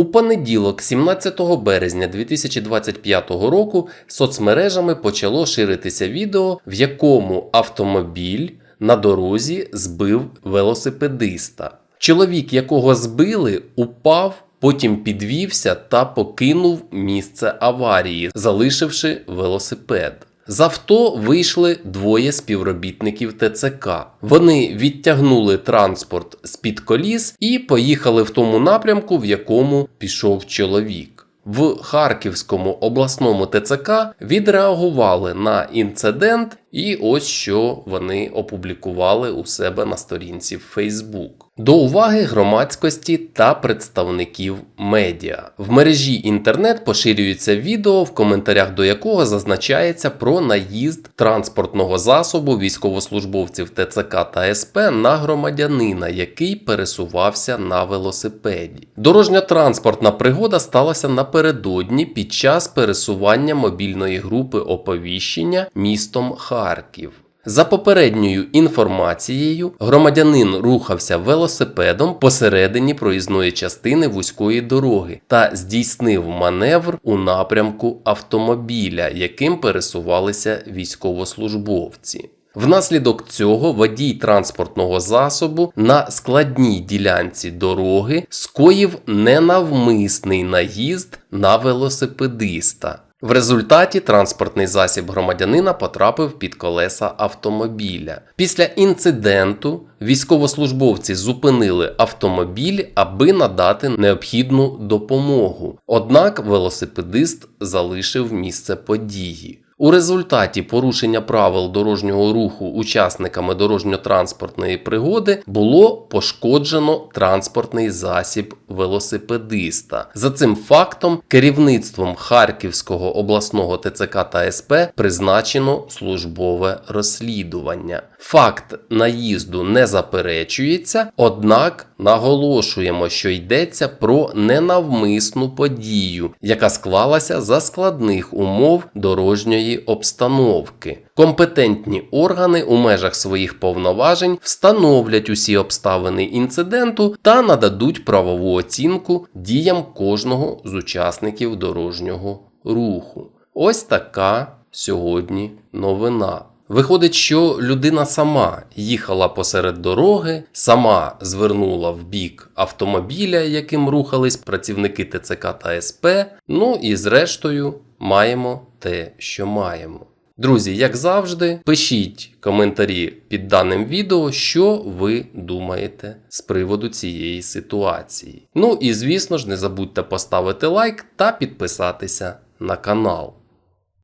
У понеділок, 17 березня 2025 року, соцмережами почало ширитися відео, в якому автомобіль на дорозі збив велосипедиста. Чоловік, якого збили, упав, потім підвівся та покинув місце аварії, залишивши велосипед. З авто вийшли двоє співробітників ТЦК. Вони відтягнули транспорт з-під коліс і поїхали в тому напрямку, в якому пішов чоловік. В Харківському обласному ТЦК відреагували на інцидент, і ось що вони опублікували у себе на сторінці в Facebook. До уваги громадськості та представників медіа. В мережі інтернет поширюється відео, в коментарях до якого зазначається про наїзд транспортного засобу військовослужбовців ТЦК та СП на громадянина, який пересувався на велосипеді. Дорожньо-транспортна пригода сталася напередодні під час пересування мобільної групи оповіщення містом Харків. За попередньою інформацією, громадянин рухався велосипедом посередині проїзної частини вузької дороги та здійснив маневр у напрямку автомобіля, яким пересувалися військовослужбовці. Внаслідок цього водій транспортного засобу на складній ділянці дороги скоїв ненавмисний наїзд на велосипедиста. В результаті транспортний засіб громадянина потрапив під колеса автомобіля. Після інциденту військовослужбовці зупинили автомобіль, аби надати необхідну допомогу. Однак велосипедист залишив місце події. У результаті порушення правил дорожнього руху учасниками дорожньо-транспортної пригоди було пошкоджено транспортний засіб велосипедиста. За цим фактом керівництвом Харківського обласного ТЦК та СП призначено службове розслідування. Факт наїзду не заперечується, однак наголошуємо, що йдеться про ненавмисну подію, яка склалася за складних умов дорожньої обстановки. Компетентні органи у межах своїх повноважень встановлять усі обставини інциденту та нададуть правову оцінку діям кожного з учасників дорожнього руху. Ось така сьогодні новина. Виходить, що людина сама їхала посеред дороги, сама звернула в бік автомобіля, яким рухались працівники ТЦК та СП. Ну і зрештою маємо те, що маємо. Друзі, як завжди, пишіть коментарі під даним відео, що ви думаєте з приводу цієї ситуації. Ну і звісно ж, не забудьте поставити лайк та підписатися на канал.